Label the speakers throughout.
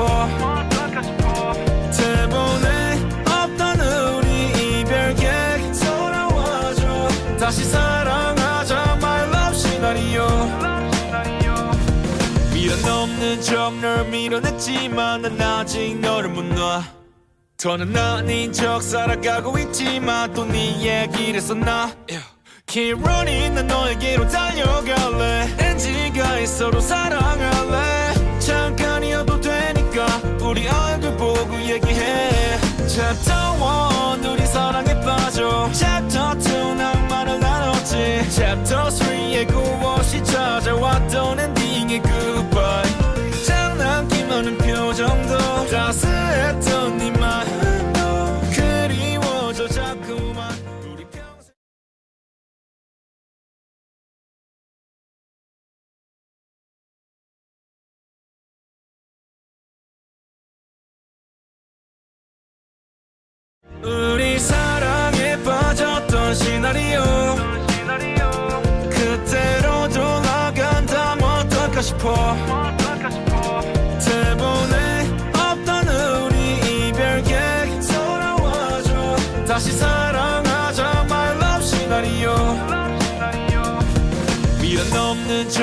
Speaker 1: 싶어. 대본에 없던 우리 이별 계획 돌아와줘. 다시 사랑하자 My love 시나리오 미련 없는 척널 밀어냈지만 난 아직 너를 못 놔. 더는 아닌 척 살아가고 있지만 또 네 얘기를 했었나 Keep running 난 너에게로 달려갈래. NG가 있어도 사랑할래. 잠깐 빠져 Chapter 2 낭만을 나눴지. Chapter 3의 9월이 찾아왔던 엔딩의 장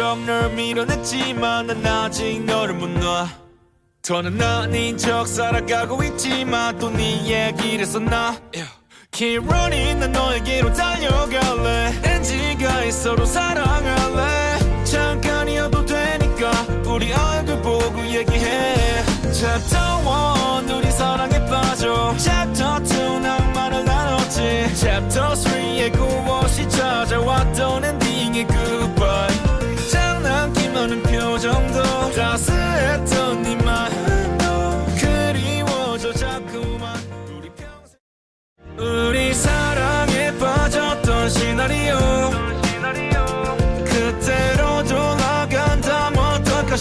Speaker 1: 척 널 밀어냈지만 난 아직 너를 못 놔. 더는 아닌 척 살아가고 있지만 또 네 얘기를 했었나 Keep running 난 너에게로 달려갈래. NG가 있어도 사랑할래. 잠깐이어도 되니까 우리 얼굴 보고 얘기해. Chapter 1 우리 사랑에 빠져. Chapter 2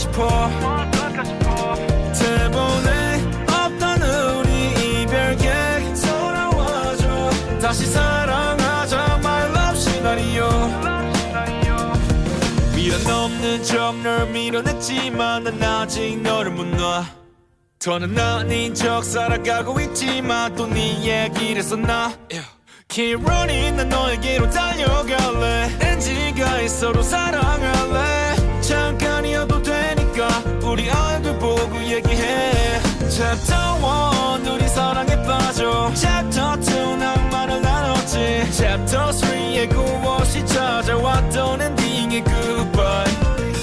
Speaker 1: 싶어. 대본에 없던 우리 이별 계획 돌아와줘. 다시 사랑하자 My love 시나리오 미련 없는 척널 밀어냈지만 난 아직 너를 못 놔. 더는 아닌 척 살아가고 있지만 또 네 얘기를 했었나 Keep running 난 너에게로 달려갈래. NG가 있어도 사랑할래. 잠깐이어도 우리 얼굴 보고 얘기해. Chapter 1 우리 사랑에 빠져. Chapter 2 낭만을 나눴지. Chapter 3의 9월이 찾아왔던 엔딩의 goodbye.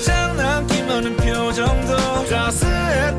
Speaker 1: 장난기 많은 표정도 따스했던